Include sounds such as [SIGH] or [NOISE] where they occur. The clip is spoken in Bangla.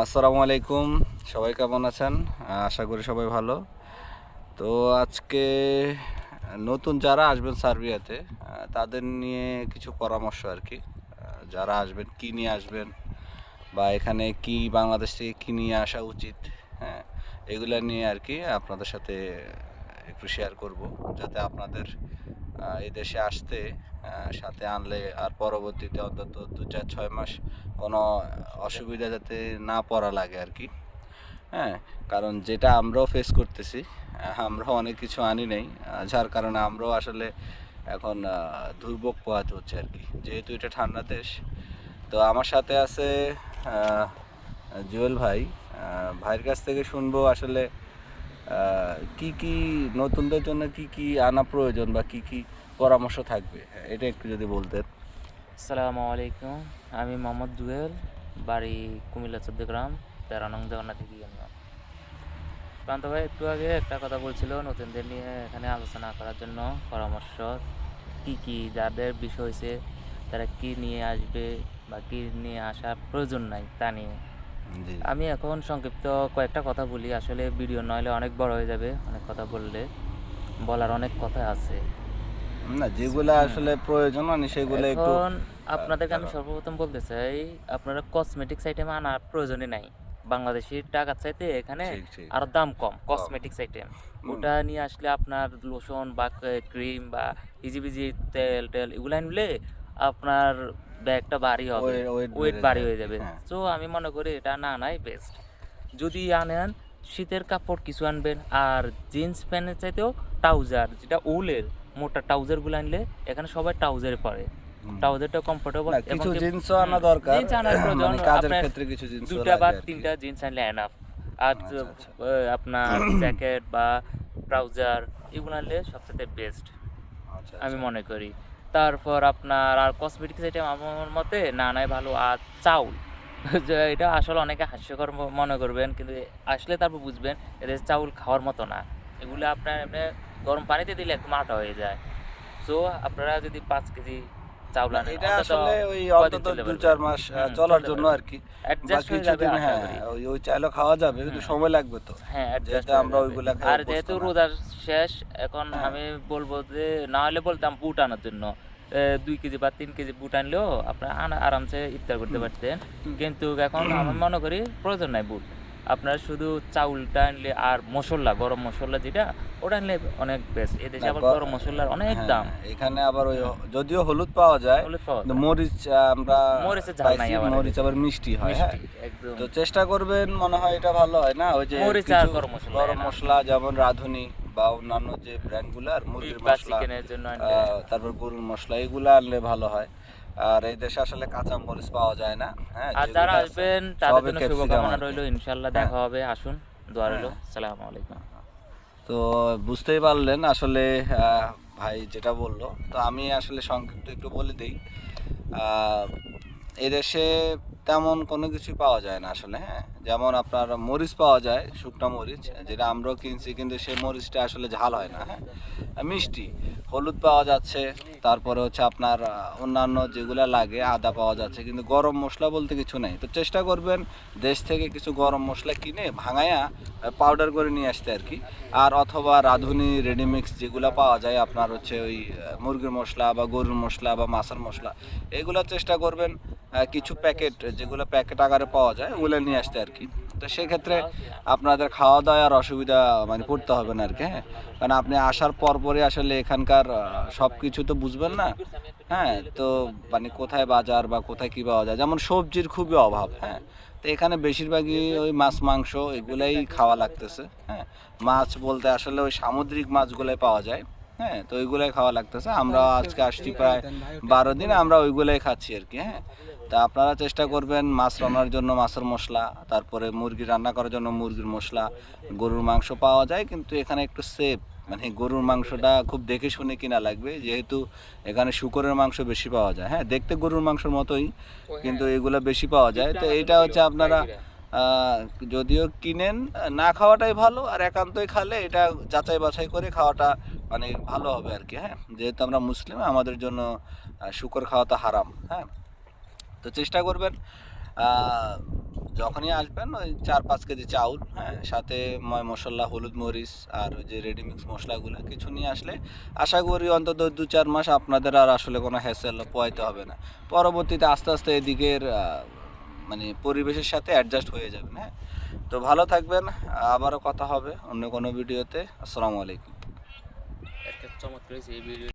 আসসালামু আলাইকুম। সবাই কেমন আছেন? আশা করি সবাই ভালো। তো আজকে নতুন যারা আসবেন সার্বিয়াতে তাদের নিয়ে কিছু পরামর্শ আর কি। যারা আসবেন, কি নিয়ে আসবেন, বা এখানে কি বাংলাদেশ থেকে কী নিয়ে আসা উচিত হ্যাঁ এগুলো নিয়ে আর কি আপনাদের সাথে একটু শেয়ার করব, যাতে আপনাদের আহ, এই দেশে আসতে সাথে আনলে আর পরবর্তীতে অন্তত দু চার ছয় মাস কোনো অসুবিধা যাতে না পড়া লাগে আর কি। হ্যাঁ কারণ যেটা আমরাও ফেস করতেছি আমরাও অনেক কিছু আনি নাই যার কারণে আমরাও আসলে এখন দুর্ভোগ পোহাতে হচ্ছে আর কি। যেহেতু এটা ঠান্ডা দেশ তো আমার সাথে আছে জুয়েল ভাই ভাইয়ের কাছ থেকে শুনব আসলে কি কি নতুনদের জন্য কি কি আনা প্রয়োজন বা কি কি পরামর্শ থাকবে? এটা একটু যদি বলতেন। আসসালামু আলাইকুম, আমি মোহাম্মদ জুয়েল, বাড়ি কুমিল্লা চৌদ্দগ্রাম, তেরো নং জগন্নাথ গিয়ান প্রান্ত ভাই, একটু আগে একটা কথা বলছিল নতুনদের নিয়ে এখানে আলোচনা করার জন্য পরামর্শ। কি কি, যাদের বিষয় হয়েছে, তারা কি নিয়ে আসবে বা কি নিয়ে আসার প্রয়োজন নাই তা নিয়ে। আমি এখন সংক্ষিপ্ত কয়েকটা কথা বলি। আসলে ভিডিও নইলে অনেক বড় হয়ে যাবে অনেক কথা বললে। বলার অনেক কথা আছে। না যেগুলো আসলে প্রয়োজন মানে সেগুলো একটু এখন আপনাদেরকে আমি সর্বপ্রথম বলতে চাই আপনারা কসমেটিক্স আইটেম আনার প্রয়োজনই নাই। বাংলাদেশি টাকার চাইতে এখানে ঠিক ঠিক দাম কম কসমেটিক্স আইটেম ওটা নিয়ে আসলে আপনার লোশন বা ক্রিম বা ইজিবিজি তেল টেল এগুলো আনলে আপনার ব্যাগটা ভারী হবে ওয়েট বেড়ে ভারী হয়ে যাবে। হ্যাঁ। তো আমি মনে করি এটা না নাই বেস্ট যদি আনেন শীতের কাপড় কিছু আনবেন আর জিন্স প্যান্টের চাইতেও ট্রাউজার যেটা উলের মোটা ট্রাউজারগুলো আনলে এখানে সবাই ট্রাউজারে পরে। ট্রাউজারটা কমফোর্টেবল কিছু জিনিসও আনা দরকার। জিন্স আনার প্রয়োজন মানে কাজের ক্ষেত্রে কিছু জিনিস দুটা বা তিনটা জিন্স আনলে এনাফ আর আচ্ছা, আচ্ছা। আহ, আপনার জ্যাকেট বা ট্রাউজার এগুলো আনলে সবচেয়ে বেস্ট আচ্ছা, আমি মনে করি। তারপর আপনার আর কসমেটিক্স আইটেম আমার মতে, না, নাই, ভালো, আর চাউল। [LAUGHS] এটা আসলে অনেকে হাস্যকর মনে করবেন, কিন্তু আসলে তারপর বুঝবেন, এদের চাউল খাওয়ার মতো না। এগুলো আপনার এমনি গরম পানিতে দিলে একটু মাটা হয়ে যায়। সো আপনারা যদি পাঁচ কেজি চাউল আনেন এটা আসলে ওই অন্তত দু চার মাস চলার জন্য আর কি অ্যাডজাস্ট হয়ে যাবে হ্যাঁ ওই ওই চাইলেও খাওয়া যাবে কিন্তু সময় লাগবে তো। হ্যাঁ আমরা। ওইগুলা আর যেহেতু রোজার শেষ এখন হ্যাঁ। আমি বলব যে না হলে বলতাম বুট আনার জন্য। দুই কেজি বা তিন কেজি বুট আনলেও আপনারা আরামসে ইফতার করতে পারতেন। কিন্তু এখন আমি মনে করি প্রয়োজন নাই বুট। আপনার শুধু চাউলটা আনলে আর মশলা গরম মশলা যেটা ওটা আনলে অনেক বেস্ট এদেশে না, আবার গরম মশলার অনেক হ্যাঁ, দাম। এখানে আবার ওই যদিও হলুদ পাওয়া যায় মরিচ আমরা মরিচের ঝাল নাই আবার মরিচ আবার মিষ্টি হয় হ্যাঁ। একদম। তো চেষ্টা করবেন মনে হয় এটা ভালো হয় না? ওই যে মরিচ আর গরম মশলা, গরম মশলা যেমন রাঁধুনি বা অন্যান্য যে ব্র্যান্ডগুলো আর মুরগির মশলা জন্য তারপর গরুর মশলা এগুলো আনলে ভালো হয়। আর এই দেশে আসলে কাঁচা মরিচ পাওয়া যায় না হ্যাঁ আর যারা আসবেন তাদের জন্য শুভকামনা। রইল ইনশাল্লাহ হ্যাঁ। দেখা হবে আসুন দোয়া রইল আসসালামু সালামু আলাইকুম তো বুঝতেই পারলেন আসলে আহ, ভাই যেটা বলল তো আমি আসলে সংক্ষিপ্ত একটু বলে দিই আহ, এদেশে তেমন কোনো কিছুই পাওয়া যায় না আসলে হ্যাঁ? যেমন আপনার মরিচ পাওয়া যায়, শুকনো মরিচ, যেটা আমরাও কিনছি, কিন্তু সেই মরিচটা আসলে ঝাল হয় না হ্যাঁ? মিষ্টি, হলুদ পাওয়া যাচ্ছে, তারপরে হচ্ছে আপনার অন্যান্য যেগুলো লাগে, আদা পাওয়া যাচ্ছে, কিন্তু গরম মশলা বলতে কিছু নেই। তো চেষ্টা করবেন দেশ থেকে কিছু গরম মশলা কিনে ভাঙায়া পাউডার করে নিয়ে আসতে আর কি। আর অথবা রাঁধুনি রেডিমিক্স যেগুলো পাওয়া যায়, আপনার হচ্ছে ওই মুরগির মশলা বা গরুর মশলা বা মাছের মশলা, এগুলো চেষ্টা করবেন। কিছু প্যাকেট যেগুলো প্যাকেট আকারে পাওয়া যায়, ওগুলো নিয়ে আসতে আর কি। তো সেক্ষেত্রে আপনাদের খাওয়া দাওয়ার অসুবিধা মানে পড়তে হবে না আর কি হ্যাঁ। কারণ আপনি আসার পরপরই আসলে এখানকার সব কিছু তো বুঝবেন না হ্যাঁ। তো মানে কোথায় বাজার বা কোথায় কী পাওয়া যায়? যেমন সবজির খুবই অভাব হ্যাঁ। তো এখানে বেশিরভাগই ওই মাছ, মাংস এগুলাই খাওয়া লাগতেছে হ্যাঁ। মাছ বলতে আসলে ওই সামুদ্রিক মাছগুলাই পাওয়া যায়। হ্যাঁ তো ওইগুলাই খাওয়া লাগতেছে। আমরা আজকে আসছি প্রায় বারো দিন আমরা ওইগুলাই খাচ্ছি আর কি হ্যাঁ। তা আপনারা চেষ্টা করবেন মাছ রান্নার জন্য মাছের মশলা তারপরে মুরগি রান্না করার জন্য মুরগির মশলা গরুর মাংস পাওয়া যায় কিন্তু এখানে একটু সেফ মানে গরুর মাংসটা খুব দেখে শুনে কিনা লাগবে যেহেতু এখানে শুকরের মাংস বেশি পাওয়া যায় হ্যাঁ দেখতে গরুর মাংসের মতোই কিন্তু এগুলো বেশি পাওয়া যায়। তো এইটা হচ্ছে আপনারা যদিও কিনেন না খাওয়াটাই ভালো আর একান্তই খালে এটা যাচাই বাছাই করে খাওয়াটা মানে ভালো হবে আর কি হ্যাঁ? যেহেতু আমরা মুসলিম, আমাদের জন্য শুকর খাওয়াটা হারাম হ্যাঁ? তো চেষ্টা করবেন যখনই আসবেন ওই চার পাঁচ কেজি চাউল হ্যাঁ? সাথে ময়, মশলা, হলুদ মরিচ আর ওই যে রেডিমিক্স মশলাগুলো, কিছু নিয়ে আসলে আশা করি অন্তত দু চার মাস আপনাদের আর আসলে কোনো হ্যাসেল পোয়াইতে হবে না। পরবর্তীতে আস্তে আস্তে এদিকের মানে পরিবেশের সাথে অ্যাডজাস্ট হয়ে যাবেন হ্যাঁ? তো ভালো থাকবেন, আবারও কথা হবে অন্য কোনো ভিডিওতে আসসালামু আলাইকুম। চমৎকার হয়েছে এই ভিডিও